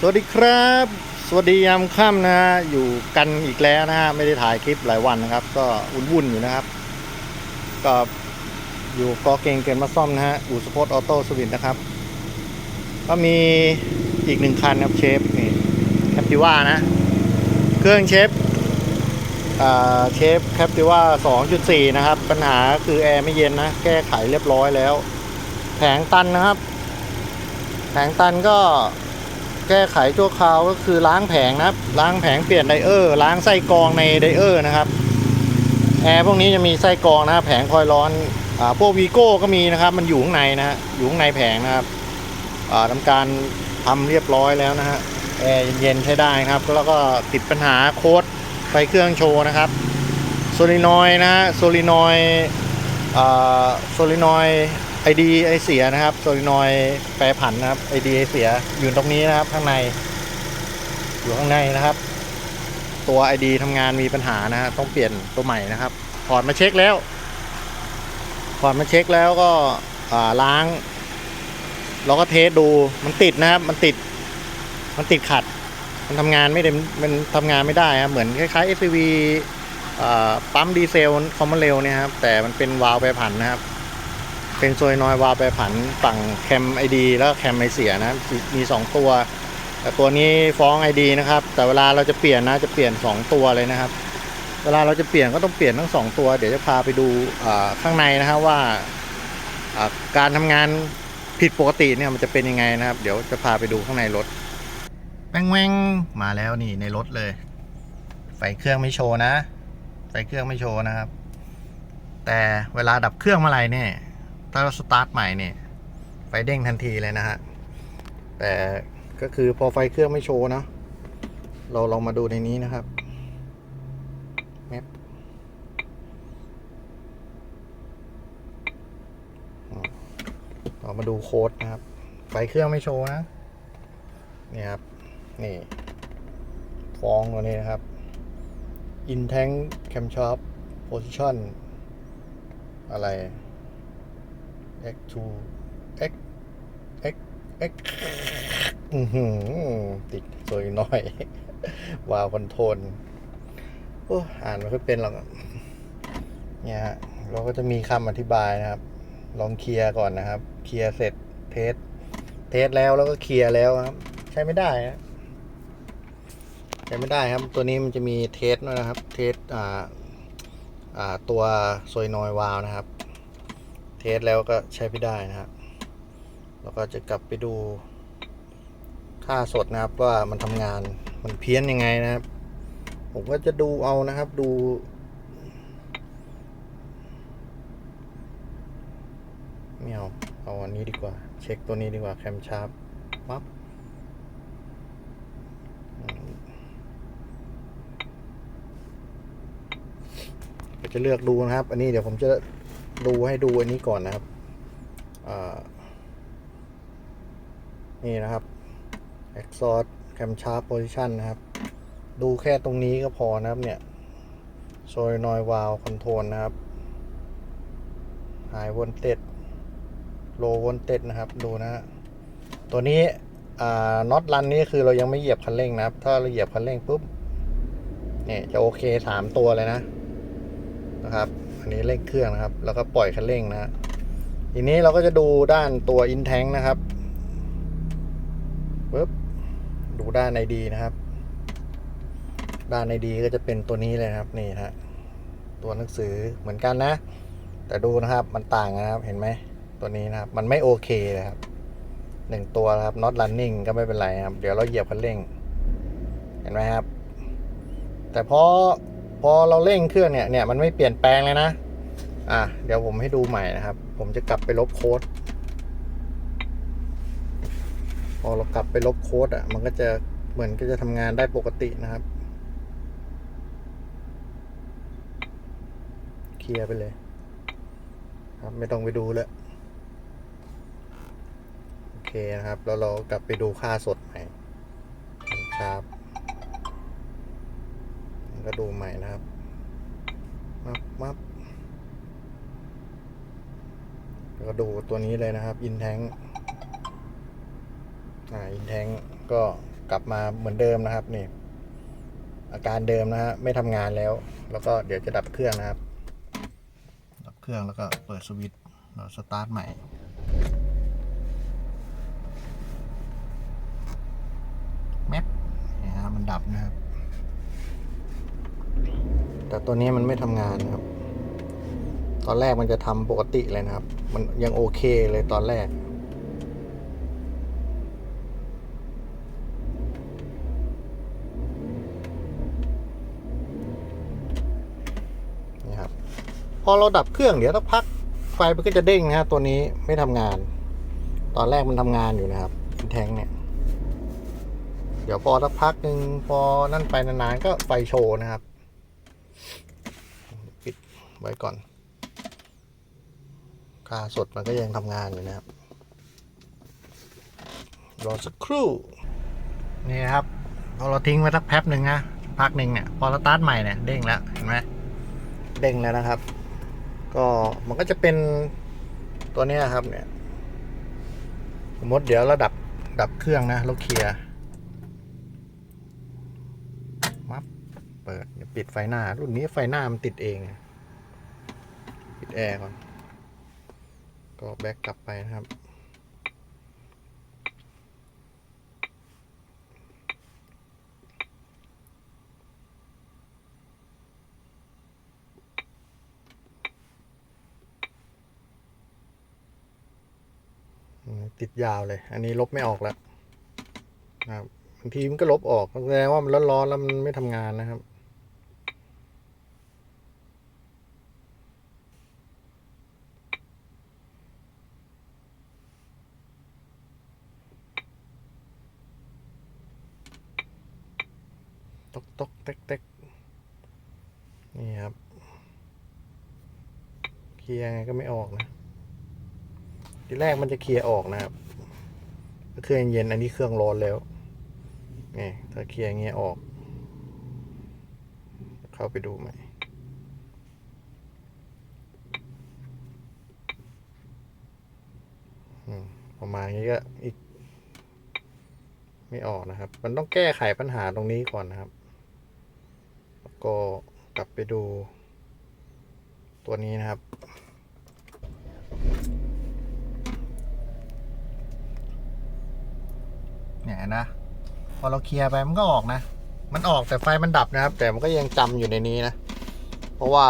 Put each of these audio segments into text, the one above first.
สวัสดีครับ สวัสดียามค่ำนะฮะอยู่กันอีกแล้วนะฮะไม่ได้ถ่ายคลิปหลายวันนะครับ ก็วุ่นๆอยู่นะครับ ก็อยู่กอเกงเกินมาซ่อมนะฮะอู่สปอร์ตออโต้สวินนะครับ ก็มีอีกหนึ่งคันครับเชฟนี่แคปติว่านะ เครื่องเชฟอ่าเชฟแคปติว่า2.4 นะครับ ปัญหาคือแอร์ไม่เย็นนะ แก้ไขเรียบร้อยแล้ว แผงตันนะครับ แผงตันก็ แก้ไขชั่วคราวก็คือล้างแผงนะครับ ล้างแผงเปลี่ยนไดเออร์ ล้างไส้กรองในไดเออร์นะครับแอร์พวกนี้จะมีไส้กรองนะครับแผงคอยร้อนอ่าพวกวีโก้ก็มีนะครับ มันอยู่ข้างในนะฮะอยู่ข้างในแผงนะครับอ่าทำการทำเรียบร้อยแล้วนะฮะแอร์เย็นใช้ได้ครับ แล้วก็ติดปัญหาโค้ดไฟเครื่องโชว์นะครับโซลินอยนะฮะโซลินอยอ่าโซลินอย ไอดีไอเสียนะครับโซลินอยแปรผันนะครับไอดีไอเสียอยู่ตรงนี้นะครับ ข้างใน อยู่ข้างในนะครับ ตัวไอดีทำงานมีปัญหานะฮะต้องเปลี่ยนตัวใหม่นะครับถอดมาเช็คแล้วถอดมาเช็คแล้วก็ล้างเราก็เทสดูมันติดนะครับ มันติด มันติดขัด มันทำงานไม่ได้มันทำงานไม่ได้ครับเหมือนคล้ายๆ SUV ปั๊มดีเซลคอมมอนเร็วเนี่ยครับแต่มันเป็นวาล์วแปรผันนะครับ เป็นโซยนอยวาล์วแปผันฝั่งแคมไอดีแล้วแคมไอเสียนะมีมีสองตัว แต่ตัวนี้ฟ้องไอดีนะครับ แต่เวลาเราจะเปลี่ยนนะจะเปลี่ยนสองตัวเลยนะครับ เวลาเราจะเปลี่ยนก็ต้องเปลี่ยนทั้งสองตัว เดี๋ยวจะพาไปดูข้างในนะครับว่าการทำงานผิดปกติเนี่ยมันจะเป็นยังไงนะครับ เดี๋ยวจะพาไปดูข้างในรถแป้งแวงมาแล้วนี่ในรถเลยไฟเครื่องไม่โชว์นะไฟเครื่องไม่โชว์นะครับ แต่เวลาดับเครื่องเมื่อไหร่เนี่ย ถ้าเราสตาร์ทใหม่เนี่ยไฟเด้งทันทีเลยนะฮะ แต่ก็คือพอไฟเครื่องไม่โชว์เนะ เราลองมาดูในนี้นะครับแมปเรามาดูโค้ดนะครับ ไฟเครื่องไม่โชว์นะ นี่ครับ นี่ ฟองตัวนี้นะครับ in tank cam shop position อะไร x2 x x x อือหือติดสวยน้อย วาวคอนโทรลโอ้อ่านไม่ค่อยเป็นหรอกเนี่ยฮะเราก็จะมีคำอธิบายนะครับ ลองเคลียร์ก่อนนะครับ เคลียร์เสร็จเทส เทสแล้วแล้วก็เคลียร์แล้วครับ ใช้ไม่ได้นะใช้ไม่ได้ครับ ตัวนี้มันจะมีเทสด้วยนะครับ เทสอ่าอ่าตัวโซยนอยวาลนะครับ สแล้วก็ใช้ไม่ได้นะครับแล้วก็จะกลับไปดูค่าสดนะครับว่ามันทำงานมันเพี้ยนยังไงนะครับ ผมก็จะดูเอานะครับดู ไม่เอาเอาอันนี้ดีกว่า เช็คตัวนี้ดีกว่าแคมชาร์ปปั๊บอืมเดี๋ยวจะเลือกดูนะครับ อันนี้เดี๋ยวผมจะ ดูให้ดูอันนี้ก่อนนะครับนี่นะครับ exhaust cam sharp position นะครับ ดูแค่ตรงนี้ก็พอนะครับเนี่ย solenoid valve control นะครับ high voltage low voltage นะครับ ดูนะฮะตัวนี้อ่าน็อตรันนี้คือเรายังไม่เหยียบคันเร่งนะครับ ถ้าเราเหยียบคันเร่งปุ๊บเนี่ยจะโอเคสามตัวเลยนะนะครับ อันนี้เร่งเครื่องนะครับ แล้วก็ปล่อยคันเร่งนะฮะทีนี้เราก็จะดูด้านตัวอินแทงนะครับปุ๊บดูด้านในดีนะครับ ด้านในดีก็จะเป็นตัวนี้เลยนะครับนี่ฮะตัวหนังสือเหมือนกันนะ แต่ดูนะครับมันต่างนะครับเห็นไหมตัวนี้นะครับ มันไม่โอเคเลยครับหนึ่งตัวนะครับ not running ก็ไม่เป็นไรครับ เดี๋ยวเราเหยียบคันเร่ง เห็นไหมครับ แต่พอ อเราเร่งเครื่องเนี่ยเนี่ยมันไม่เปลี่ยนแปลงเลยนะอะเดี๋ยวผมให้ดูใหม่นะครับ ผมจะกลับไปลบโค้ดพอเรากลับไปลบโค้ดอะมันก็จะเหมือนก็จะทำงานได้ปกตินะครับ เคลียร์ไปเลย ครับไม่ต้องไปดูแล้วโอเคนะครับ แล้วเรากลับไปดูค่าสดใหม่ครับ ก็ดูใหม่นะครับ มับมับแล้วก็ดูตัวนี้เลยนะครับ อินแทงอ่า อินแทงก็กลับมาเหมือนเดิมนะครับ นี่ อาการเดิมนะฮะ ไม่ทำงานแล้ว แล้วก็เดี๋ยวจะดับเครื่องนะครับ ดับเครื่องแล้วก็เปิดสวิตช์เราสตาร์ทใหม่แมปนี่ฮะมันดับนะครับ แต่ตัวนี้มันไม่ทำงานนะครับ ตอนแรกมันจะทำปกติเลยนะครับ มันยังโอเคเลยตอนแรก นี่ครับ พอเราดับเครื่องเดี๋ยวสักพักไฟมันก็จะเด้งนะฮะตัวนี้ไม่ทำงาน ตอนแรกมันทำงานอยู่นะครับแทงเนี่ยเดี๋ยวพอสักพักหนึ่งพอนั่นไปนานๆก็ไฟโชว์นะครับ ไว้ก่อน ค่าสดมันก็ยังทำงานอยู่นะครับ รอสักครู่ นี่ครับพอเราทิ้งไว้สักแป๊บหนึ่งนะ พักหนึ่งเนี่ย พอเราสตาร์ทใหม่เนี่ย เด้งแล้ว เห็นไหม เด้งแล้วนะครับ ก็มันก็จะเป็นตัวเนี้ยครับเนี่ย สมมติเดี๋ยวเราดับดับเครื่องนะเราเคลียร์มับเปิดเดี๋ยวปิดไฟหน้า รุ่นนี้ไฟหน้ามันติดเอง ปิดแอร์ก่อน ก็แบ็กกลับไปนะครับ ติดยาวเลย อันนี้ลบไม่ออกแล้วนะครับบางทีมันก็ลบออกแสดงว่ามันร้อนๆแล้วมันไม่ทำงานนะครับ ตกตกเต็กเต็กนี่ครับ เคลียร์ไงก็ไม่ออกนะทีแรกมันจะเคลียร์ออกนะครับเครื่องเย็นอันนี้เครื่องร้อนแล้วนี่ถ้าเคลียร์อย่างเงี้ยออก เข้าไปดูใหม่อืมประมาณนี้ก็อีก ไม่ออกนะครับ มันต้องแก้ไขปัญหาตรงนี้ก่อนนะครับ แล้วก็กลับไปดูตัวนี้นะครับ เนะ พอเราเคลียร์ไปมันก็ออกนะ มันออกแต่ไฟมันดับนะครับ แต่มันก็ยังจำอยู่ในนี้นะ เพราะว่า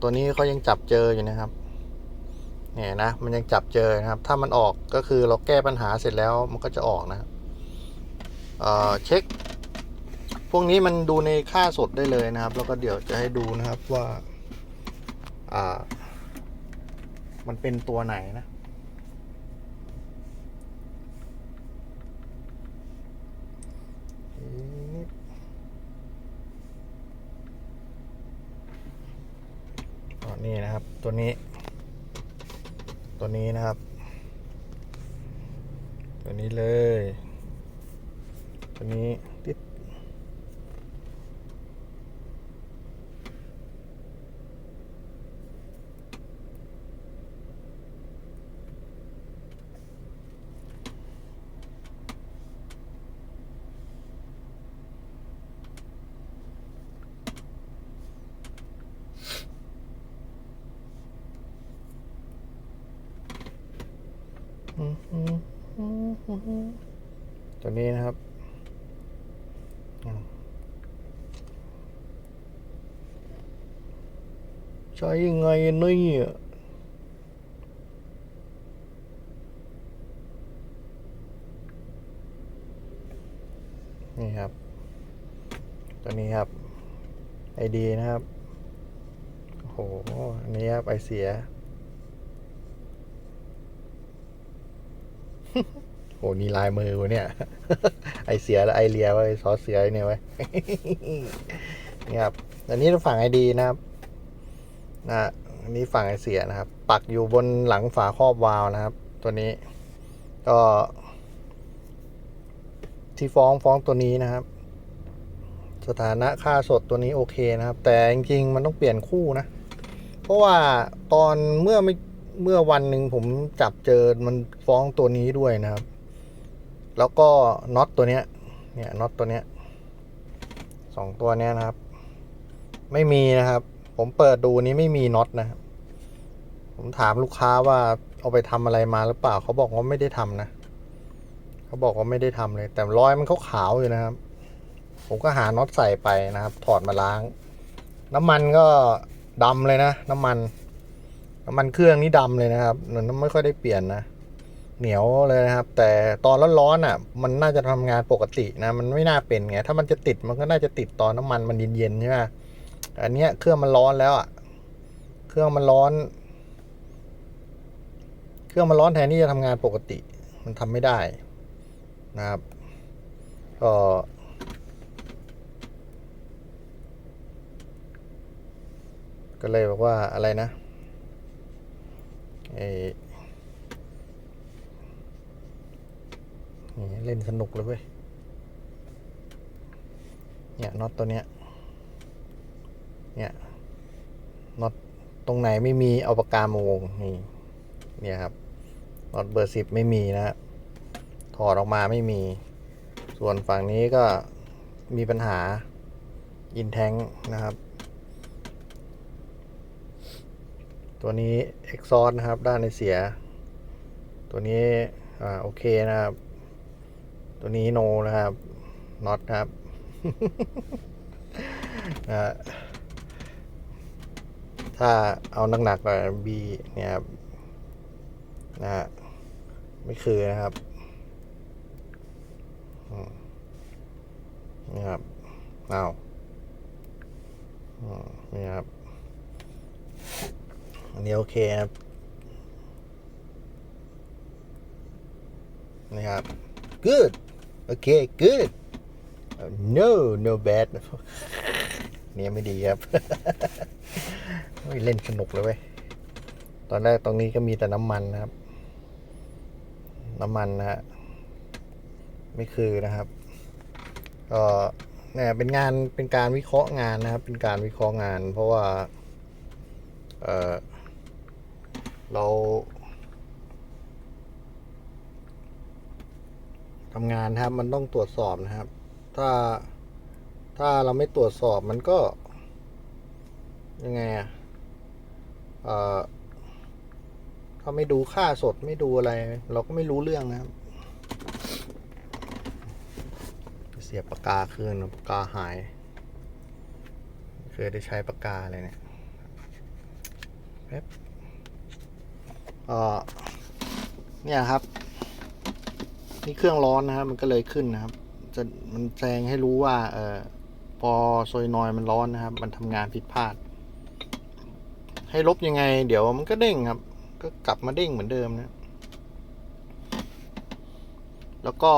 ตัวนี้เขายังจับเจออยู่นะครับ เนี่ยนะ มันยังจับเจอนะครับ ถ้ามันออกก็คือเราแก้ปัญหาเสร็จแล้วมันก็จะออกนะเเช็ค พวกนี้มันดูในค่าสดได้เลยนะครับ แล้วก็เดี๋ยวจะให้ดูนะครับว่า มันเป็นตัวไหนนะ อ๋อ นี่นะครับ ตัวนี้ ตัวนี้นะครับ ตัวนี้เลย ตัวนี้ ตัวนี้นะครับใช้ยังไงนี่นี่ครับ ตัวนี้ครับไอดีนะครับโอ้โหอันนี้ครับไอเสีย โหนี่ลายมือวะเนี่ย ไอเสียและไอเลียไว้ซอเสียเนี่ยไว้นี่ครับอันนี้ฝั่งไอดีนะครับนะอันนี้ฝั่งไอเสียนะครับ ปักอยู่บนหลังฝาครอบวาล์วนะครับ ตัวนี้ ก็ ที่ฟ้องฟ้องตัวนี้นะครับ สถานะค่าสดตัวนี้โอเคนะครับ แต่จริงๆมันต้องเปลี่ยนคู่นะ เพราะว่าตอนเมื่อไม่เมื่อวันหนึ่งผมจับเจอมันฟ้องตัวนี้ด้วยนะครับ แล้วก็น็อตตัวเนี้ยเนี่ยน็อตตัวเนี้ยสองตัวเนี้ยนะครับ ไม่มีนะครับ ผมเปิดดูนี้ไม่มีน็อตนะครับผมถามลูกค้าว่าเอาไปทำอะไรมาหรือเปล่าเขาบอกว่าไม่ได้ทำนะเขาบอกว่าไม่ได้ทำเลย แต่รอยมันขาวๆอยู่นะครับ ผมก็หาน็อตใส่ไปนะครับ ถอดมาล้าง น้ำมันก็ดำเลยนะ น้ำมัน น้ำมันเครื่องนี่ดำเลยนะครับมันไม่ค่อยได้เปลี่ยนนะ เหนียวเลยนะครับ แต่ตอนร้อนๆอะ มันน่าจะทำงานปกตินะ มันไม่น่าเป็นไง ถ้ามันจะติดมันก็น่าจะติดตอนน้ำมันมันเย็นๆใช่ไหมอันเนี้ยเครื่องมันร้อนแล้วอะ เครื่องมันร้อน เครื่องมันร้อนแทนที่จะทำงานปกติ มันทำไม่ได้นะครับ ก็ก็เลยบอกว่าอะไรนะไอนี่ เล่นสนุกเลยเว้ย เนี่ยน็อตตัวเนี้ย เนี่ยน็อตตรงไหนไม่มีเอาปากกามาวงนี่ เนี่ยครับน็อตเบอร์สิบไม่มีนะถอดออกมาไม่มี ส่วนฝั่งนี้ก็มีปัญหาอินแทงนะครับ ตัวนี้ exhaust นะครับ ด้านในเสีย ตัวนี้อ่าโอเคนะครับ ตัวนี้โนนะครับน็อตครับนะฮะถ้าเอาหนักๆหน่อย B เนี่ยครับนะฮะไม่คือนะครับนี่ครับเอาอืมนี่ครับ อันนี้โอเคครับนี่ครับ good โอเค good no no bad เนี่ยไม่ดีครับเล่นสนุกเลยเว้ย ตอนแรกตรงนี้ก็มีแต่น้ำมันนะครับ น้ำมันนะฮะ ไม่คือนะครับ ก็เนี่ยเป็นงาน เป็นการวิเคราะห์งานนะครับ เป็นการวิเคราะห์งาน เพราะว่า เออเรา ทำงานนะครับ มันต้องตรวจสอบนะครับ ถ้าถ้าเราไม่ตรวจสอบมันก็ ยังไงอะเอ่อถ้าไม่ดูค่าสดไม่ดูอะไร เราก็ไม่รู้เรื่องนะครับ เสียปากกาคืนปากกาหาย เคยได้ใช้ปากกาเลยเนี่ยแป๊บเออเนี่ยครับ นี่เครื่องร้อนนะครับ มันก็เลยขึ้นนะครับ จะมันแสดงให้รู้ว่า เออพอโซยนอยมันร้อนนะครับ มันทำงานผิดพลาด ให้ลบยังไง เดี๋ยวมันก็เด้งครับ ก็กลับมาเด้งเหมือนเดิมนะ แล้วก็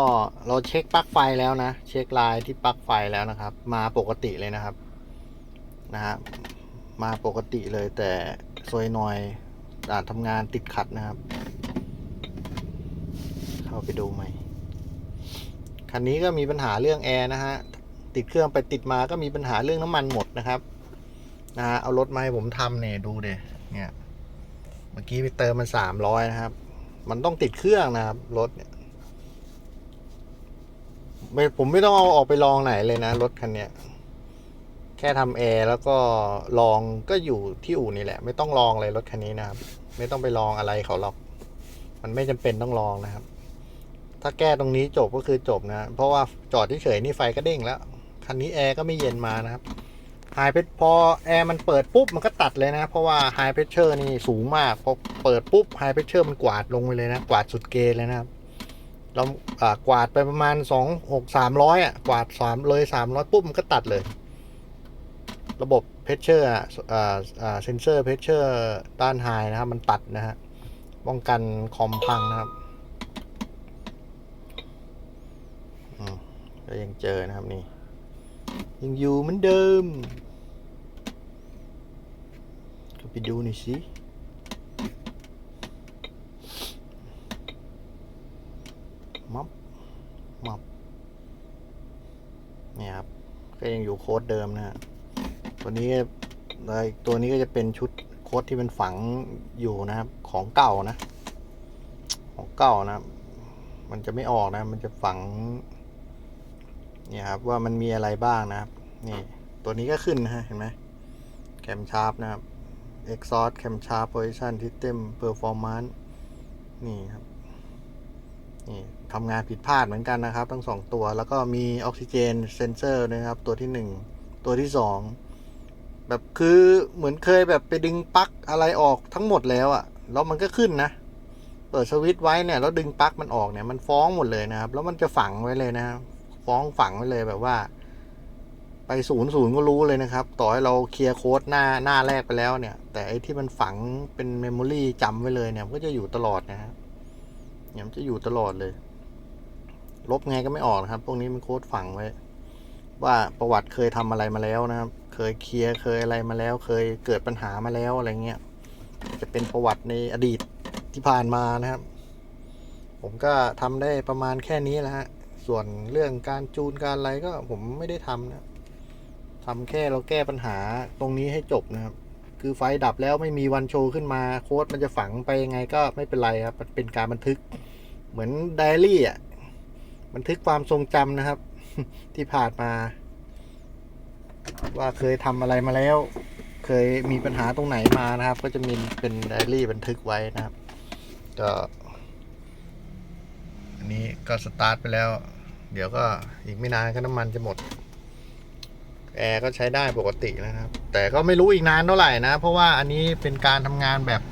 เราเช็คปลั๊กไฟแล้วนะ เช็คลายที่ปลั๊กไฟแล้วนะครับ มาปกติเลยนะครับ นะฮะมาปกติเลยแต่โซยนอยอาจทำงานติดขัดนะครับ เข้าไปดูใหม่ คันนี้ก็มีปัญหาเรื่องแอร์นะฮะ ติดเครื่องไปติดมาก็มีปัญหาเรื่องน้ำมันหมดนะครับ นะฮะ เอารถมาให้ผมทำเนี่ยดูเดเนี่ย เมื่อกี้ไปเติมมันสามร้อยนะครับ มันต้องติดเครื่องนะครับรถเนี่ยไม่ผมไม่ต้องเอาออกไปลองไหนเลยนะ รถคันเนี้ยแค่ทำแอร์แล้วก็ลองก็อยู่ที่อู่นี่แหละ ไม่ต้องลองเลยรถคันนี้นะครับ ไม่ต้องไปลองอะไรเขาหรอก มันไม่จำเป็นต้องลองนะครับ ถ้าแก้ตรงนี้จบก็คือจบนะ เพราะว่าจอดเฉยๆนี่ไฟก็เด้งแล้ว คันนี้แอร์ก็ไม่เย็นมานะครับไฮเพชพอแอร์มันเปิดปุ๊บมันก็ตัดเลยนะ เพราะว่าไฮเพชเชอร์นี่สูงมากพอเปิดปุ๊บไฮเพชเชอร์มันกวาดลงไปเลยนะ กวาดสุดเกณฑ์เลยนะครับเราอ่ากวาดไปประมาณสองหกสามร้อยอะกวาดสามเลยสามร้อยปุ๊บมันก็ตัดเลย ระบบเพชเชอร์อะอ่าอ่าเซนเซอร์เพชเชอร์ด้านไฮนะครับ มันตัดนะฮะป้องกันคอมพังนะครับอืม ก็ยังเจอนะครับนี่ ยังอยู่เหมือนเดิมก็ไปดูหน่อยสิมับมับเนี่ยครับ ก็ยังอยู่โค้ดเดิมนะฮะตัวนี้เลยตัวนี้ก็จะเป็นชุดโค้ดที่เป็นฝังอยู่นะครับ ของเก่านะ ของเก่านะ มันจะไม่ออกนะ มันจะฝัง เนี่ยครับว่ามันมีอะไรบ้างนะครับ นี่ตัวนี้ก็ขึ้นนะฮะเห็นไหมแคมชาร์ปนะครับ exhaust cam sharp position system performance นี่ครับนี่ทำงานผิดพลาดเหมือนกันนะครับ ทั้งสองตัวแล้วก็มีออกซิเจนเซนเซอร์นะครับ ตัวที่หนึ่งตัวที่สองแบบคือเหมือนเคยแบบไปดึงปลั๊กอะไรออกทั้งหมดแล้วอะแล้วมันก็ขึ้นนะ เปิดสวิตช์ไว้เนี่ยแล้วดึงปลั๊กมันออกเนี่ยมันฟ้องหมดเลยนะครับ แล้วมันจะฝังไว้เลยนะครับ ฟ้องฝังไว้เลยแบบว่า ไปศูนย์ศูนย์ก็รู้เลยนะครับ ต่อให้เราเคลียร์โค้ดหน้าหน้าแรกไปแล้วเนี่ย แต่ไอ้ที่มันฝังเป็นเมมโมรีจำไว้เลยเนี่ยก็จะอยู่ตลอดนะครับเนี่ยมันจะอยู่ตลอดเลย ลบไงก็ไม่ออกนะครับ พวกนี้มันโค้ดฝังไว้ ว่าประวัติเคยทำอะไรมาแล้วนะครับ เคยเคลียร์เคยอะไรมาแล้ว เคยเกิดปัญหามาแล้วอะไรเงี้ยจะเป็นประวัติในอดีตที่ผ่านมานะครับ ผมก็ทำได้ประมาณแค่นี้แหละฮะ ส่วนเรื่องการจูนการอะไรก็ผมไม่ได้ทำนะทำแค่เราแก้ปัญหาตรงนี้ให้จบนะครับ คือไฟดับแล้วไม่มีวันโชว์ขึ้นมาโค้ดมันจะฝังไปยังไงก็ไม่เป็นไรครับ มันเป็นการบันทึก เหมือนไดอารี่อะ บันทึกความทรงจำนะครับ ที่ผ่านมา ว่าเคยทำอะไรมาแล้ว เคยมีปัญหาตรงไหนมานะครับ ก็จะมีเป็นไดอารี่บันทึกไว้นะครับ ก็ อันนี้ก็สตาร์ทไปแล้ว เดี๋ยวก็อีกไม่นานก็น้ำมันจะหมด แอร์ก็ใช้ได้ปกตินะครับ แต่ก็ไม่รู้อีกนานเท่าไหร่นะ เพราะว่าอันนี้เป็นการทำงานแบบ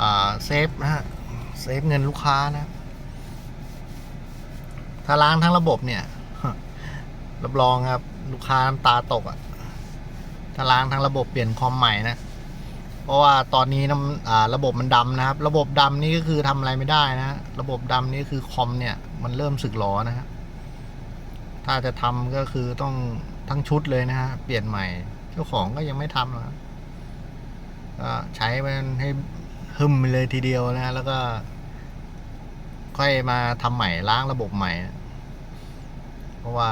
อ่าเซฟนะฮะเซฟเงินลูกค้านะถ้าล้างทั้งระบบเนี่ยรับรองครับ ลูกค้าน้ำตาตกอะ่ะถ้าล้างทั้งระบบเปลี่ยนคอมใหม่นะ เพราะว่าตอนนี้น้ำระบบมันดำนะครับ ระบบดำนี่ก็คือทำอะไรไม่ได้นะ ระบบดำนี่คือคอมเนี่ยมันเริ่มสึกหรอนะฮะถ้าจะทำก็คือต้องทั้งชุดเลยนะฮะเปลี่ยนใหม่เจ้าของก็ยังไม่ทำหรอกก็ใช้มันให้หึมเลยทีเดียวนะ แล้วก็ ค่อยมาทำใหม่ล้างระบบใหม่ เพราะว่า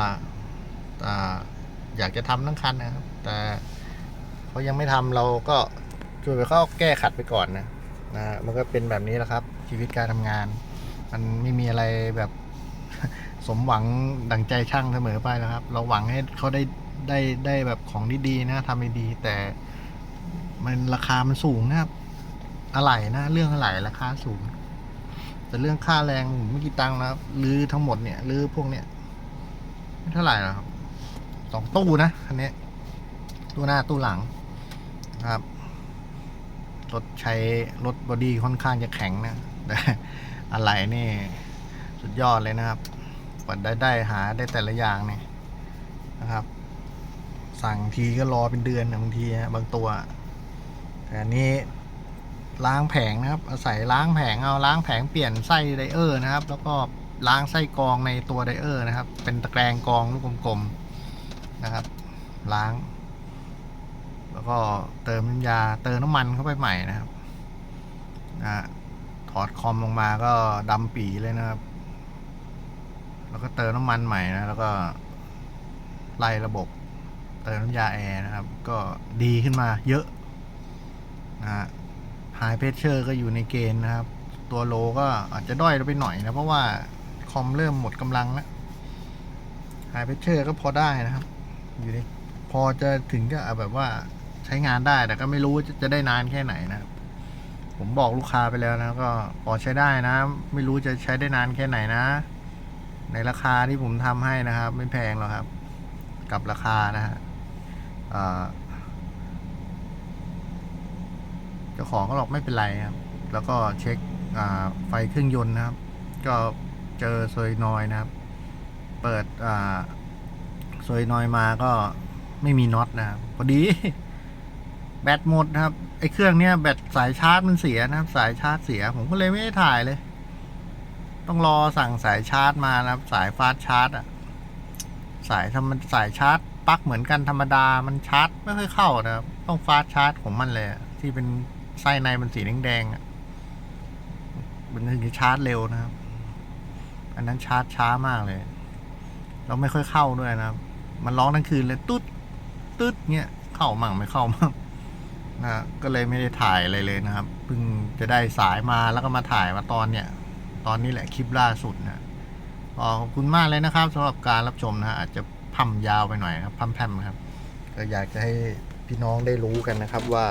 อ่าอยากจะทำทั้งคันนะครับ แต่เขายังไม่ทำเราก็ ช่วยไปเขาแก้ขัดไปก่อนนะนะมันก็เป็นแบบนี้แหละครับ ชีวิตการทำงาน มันไม่มีอะไรแบบสมหวังดังใจช่างเสมอไปนะครับ เราหวังให้เขาได้ได้ได้แบบของดีๆนะทำดีๆแต่ มันราคามันสูงนะครับอะไหล่นะเรื่องอะไหล่ราคาสูง แต่เรื่องค่าแรงผมไม่กี่ตังค์นะครับรื้อทั้งหมดเนี่ยรื้อพวกเนี้ยไม่เท่าไหร่หรอกครับสองตู้นะคันนี้ตู้หน้าตู้หลังนะครับ รถใช้รถบอดี้ค่อนข้างจะแข็งนะแต่อะไรนี่สุดยอดเลยนะครับกว่าได้ได้หาได้แต่ละอย่างเนี่ยนะครับ สั่งทีก็รอเป็นเดือนบางทีบางตัวแต่อันนี้ล้างแผงนะครับ อาศัยล้างแผงเอาล้างแผงเปลี่ยนไส้ไดเออร์นะครับ แล้วก็ล้างไส้กรองในตัวไดเออร์นะครับ เป็นตะแกรงกรองลูกกลมๆนะครับ ล้าง แล้วก็เติมน้ำยาเติมน้ำมันเข้าไปใหม่นะครับนะถอดคอมลงมาก็ดำปีเลยนะครับ แล้วก็เติมน้ำมันใหม่นะแล้วก็ไล่ระบบ เติมน้ำยาแอร์นะครับ ก็ดีขึ้นมาเยอะนะฮะไฮเพชเชอร์ก็อยู่ในเกณฑ์นะครับ ตัวโลก็อาจจะด้อยไปหน่อยนะ เพราะว่าคอมเริ่มหมดกำลังแล้วไฮเพชเชอร์ก็พอได้นะครับ อยู่ในพอจะถึงก็แบบว่า ใช้งานได้แต่ก็ไม่รู้จะได้นานแค่ไหนนะครับ ผมบอกลูกค้าไปแล้วนะก็พอใช้ได้นะ ไม่รู้จะใช้ได้นานแค่ไหนนะ ในราคาที่ผมทำให้นะครับ ไม่แพงหรอกครับ กับราคานะฮะเจ้าของก็บอกไม่เป็นไรครับ แล้วก็เช็คไฟเครื่องยนต์นะครับ ก็เจอโซยนอยนะครับ เปิดโซยนอยมาก็ไม่มีน็อตนะครับพอดี แบตหมดนะครับ ไอ้เครื่องเนี้ยแบตสายชาร์จมันเสียนะครับ สายชาร์จเสีย ผมก็เลยไม่ได้ถ่ายเลย ต้องรอสั่งสายชาร์จมานะครับ สายฟาสชาร์จอะสายทำมันสายชาร์จปลั๊กเหมือนกันธรรมดามันชาร์จไม่ค่อยเข้านะครับ ต้องฟาสชาร์จของมันเลยที่เป็นไส้ในมันสีแดงๆอะมันถึงจะชาร์จเร็วนะครับ อันนั้นชาร์จช้ามากเลย เราไม่ค่อยเข้าด้วยนะครับ มันร้องทั้งคืนเลย ตุ๊ด ตุ๊ดเงี้ย เข้ามั่งไม่เข้ามั่ง ก็เลยไม่ได้ถ่ายอะไรเลยนะครับเพิ่งจะได้สายมาแล้วก็มาถ่ายมาตอนเนี้ยตอนนี้แหละคลิปล่าสุดนะอ๋อขอบคุณมากเลยนะครับสำหรับการรับชมนะอาจจะพัมยาวไปหน่อยครับพัมแพมครับ ก็อยากจะให้พี่น้องได้รู้กันนะครับว่า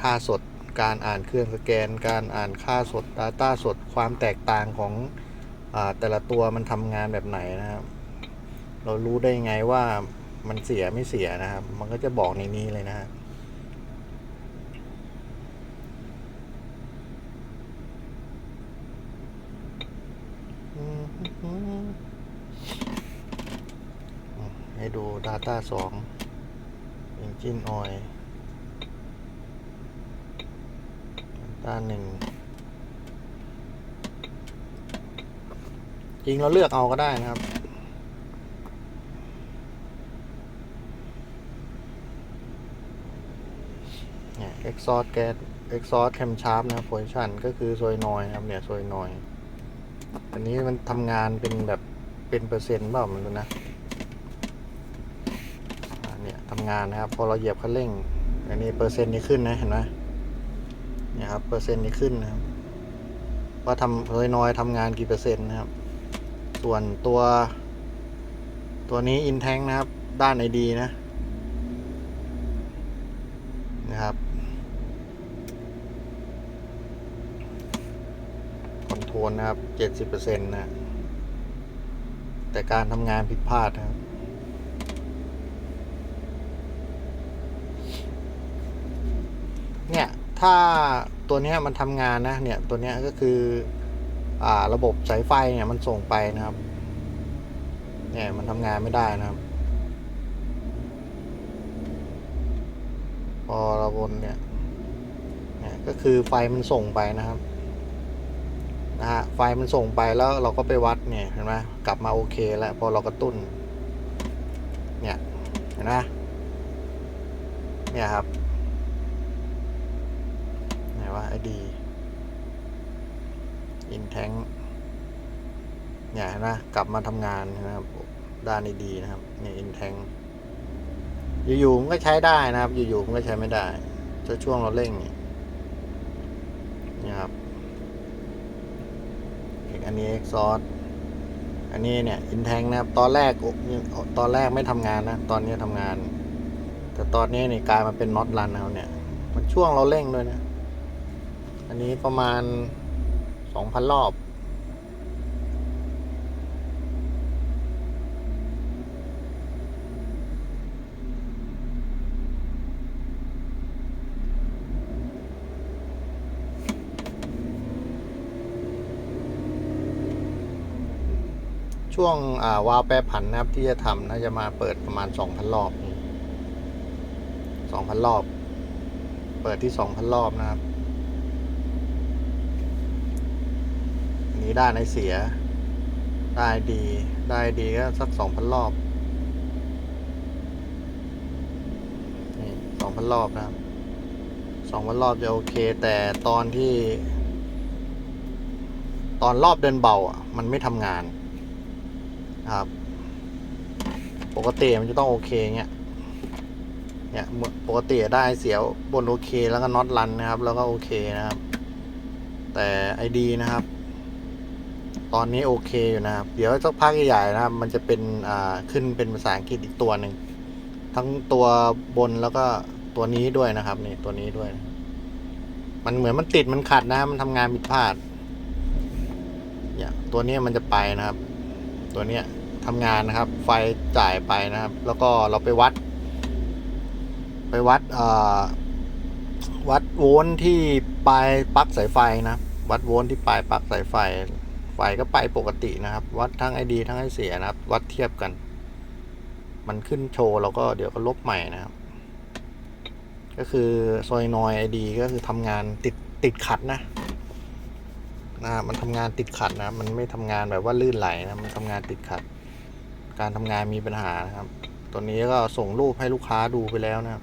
ค่าสดการอ่านเครื่องสแกน การอ่านค่าสด Data สดความแตกต่างของอแต่ละตัวมันทำงานแบบไหนนะครับ เรารู้ได้ไงว่ามันเสียไม่เสียนะครับ มันก็จะบอกในนี้เลยนะฮะอืมอืม ให้ดู Data 2 Engine Oil Data 1 จริงเราเลือกเอาก็ได้นะครับเนี่ย exhaust gas exhaust cam sharp นะครับ position ก็คือโซยนอยนะครับเนี่ยโซยนอย อันนี้มันทำงานเป็นแบบเป็นเปอร์เซ็นต์เปล่ามันรู้นะเนี่ยทำงานนะครับ พอเราเหยียบคันเร่ง อันนี้เปอร์เซ็นต์นี้ขึ้นนะเห็นไหมเนี่ยครับเปอร์เซ็นต์นี้ขึ้นนะครับ ว่าทำเลยน้อยทำงานกี่เปอร์เซ็นต์นะครับ ส่วนตัว ตัวนี้อินแทงนะครับ ด้านไอดีนะนะครับ คอนโทรนะครับเจ็ดสิบเปอร์เซ็นต์นะแต่การทำงานผิดพลาดนะครับเนี่ยถ้าตัวนี้มันทำงานนะเนี่ยตัวนี้ก็คืออ่าระบบสายไฟเนี่ยมันส่งไปนะครับเนี่ยมันทำงานไม่ได้นะครับ พอเราบนเนี่ยเนี่ยก็คือไฟมันส่งไปนะครับ นะฮะไฟมันส่งไปแล้วเราก็ไปวัดเนี่ยเห็นไหมกลับมาโอเคแล้วพอเรากระตุ้น เนี่ยเห็นไหมเนี่ยครับไหนว่าไอดีอินแทงเนี่ยเห็นไหมกลับมาทำงานนะครับด้านดีนะครับเนี่ยอินแทงอยู่ๆมันก็ใช้ได้นะครับ อยู่ๆมันก็ใช้ไม่ได้ถ้าช่วงเราเร่งเนี่ยครับ อันนี้ exhaust อันนี้เนี่ยอินแทงนะครับ ตอนแรกตอนแรกไม่ทำงานนะ ตอนนี้ทำงาน แต่ตอนนี้นี่กลายมาเป็นน็อตรันแล้วเนี่ย มันช่วงเราเร่งด้วยนะ อันนี้ประมาณสองพันรอบ ช่วงวาล์วแปรผันนะครับที่จะทำน่าจะมาเปิดประมาณสองพันรอบสองพันรอบ เปิดที่สองพันรอบนะครับ นี้ได้ในเสีย ได้ดี ได้ดีก็สักสองพันรอบ นี่สองพันรอบนะครับสองพันรอบจะโอเค แต่ตอนที่ ตอนรอบเดินเบาอะ มันไม่ทำงาน ครับ ปกติมันจะต้องโอเคเงี้ยเนี่ยปกติได้เสียวบนโอเคแล้วก็น็อตรันนะครับ แล้วก็โอเคนะครับ แต่ไอดีนะครับ ตอนนี้โอเคอยู่นะครับ เดี๋ยวสักพักใหญ่ๆนะครับ มันจะเป็นอ่าขึ้นเป็นภาษาอังกฤษอีกตัวหนึ่งทั้งตัวบนแล้วก็ตัวนี้ด้วยนะครับนี่ตัวนี้ด้วย มันเหมือนมันติดมันขัดนะมันทำงานผิดพลาดเนี่ยตัวนี้มันจะไปนะครับ ตัวเนี้ย ทำงานนะครับ ไฟจ่ายไปนะครับ แล้วก็เราไปวัด ไปวัดวัดโวลต์ที่ปลายปลั๊กสายไฟนะวัดโวลต์ที่ปลายปลั๊กสายไฟ ไฟก็ไปปกตินะครับ วัดทั้งไอดีทั้งไอเสียนะครับ วัดเทียบกัน มันขึ้นโชว์เราก็เดี๋ยวก็ลบใหม่นะครับ ก็คือซอยนอยไอดีก็คือทำงานติดติดขัดนะนะมันทำงานติดขัดนะ มันไม่ทำงานแบบว่าลื่นไหลนะ มันทำงานติดขัด การทำงานมีปัญหานะครับ ตัวนี้ก็ส่งรูปให้ลูกค้าดูไปแล้วนะครับ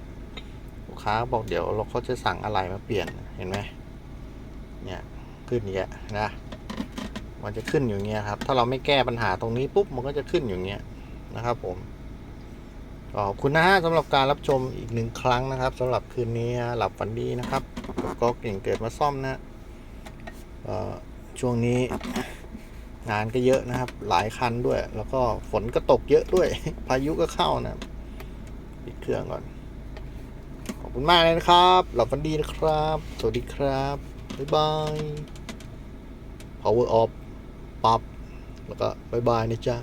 ลูกค้าบอกเดี๋ยวเราเขาจะสั่งอะไรมาเปลี่ยนเห็นไหมเนี่ยขึ้นอย่างเงี้ยนะมันจะขึ้นอยู่เงี้ยครับ ถ้าเราไม่แก้ปัญหาตรงนี้ปุ๊บมันก็จะขึ้นอยู่เงี้ยนะครับ ผมขอบคุณนะฮะสำหรับการรับชมอีกหนึ่งครั้งนะครับสำหรับคืนนี้หลับฝันดีนะครับก็เก่งเกิดมาซ่อมนะช่วงนี้ งานก็เยอะนะครับ หลายคันด้วย แล้วก็ฝนก็ตกเยอะด้วย พายุก็เข้านะปิดเครื่องก่อน ขอบคุณมากเลยนะครับ หลับฝันดีนะครับ สวัสดีครับ บ๊ายบาย power off ปับแล้วก็บ๊ายบายนะจ๊ะ